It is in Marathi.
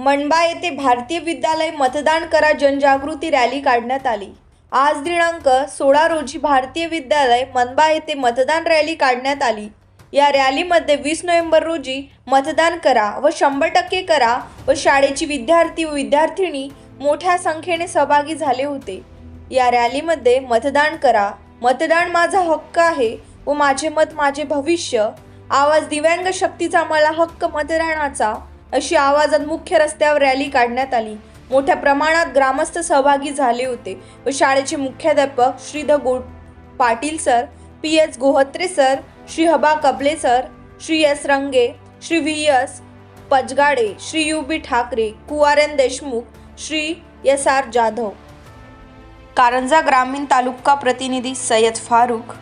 मनबा येथे भारतीय विद्यालय मतदान करा जनजागृती रॅली काढण्यात आली. आज दिनांक सोळा रोजी भारतीय विद्यालय मनबा येथे मतदान रॅली काढण्यात आली. या रॅलीमध्ये वीस नोव्हेंबर रोजी मतदान करा व शंभर टक्के करा व शाळेची विद्यार्थी व विद्यार्थिनी मोठ्या संख्येने सहभागी झाले होते. या रॅलीमध्ये मतदान करा मतदान माझा हक्क आहे व माझे मत माझे भविष्य आवाज दिव्यांग शक्तीचा मला हक्क मतदानाचा अशी आवाजात मुख्य रस्त्यावर रॅली काढण्यात आली. मोठ्या प्रमाणात ग्रामस्थ सहभागी झाले होते व शाळेचे मुख्याध्यापक श्री गो Patil sir P. S. Gohatre sir Shri हबा Kable sir Shri S. Range Shri V. S. Pajgade Shri U. B. Thackeray कुवारन Deshmukh Shri S. R. Jadhav. Karanja ग्रामीण तालुका प्रतिनिधी सय्यद फारूक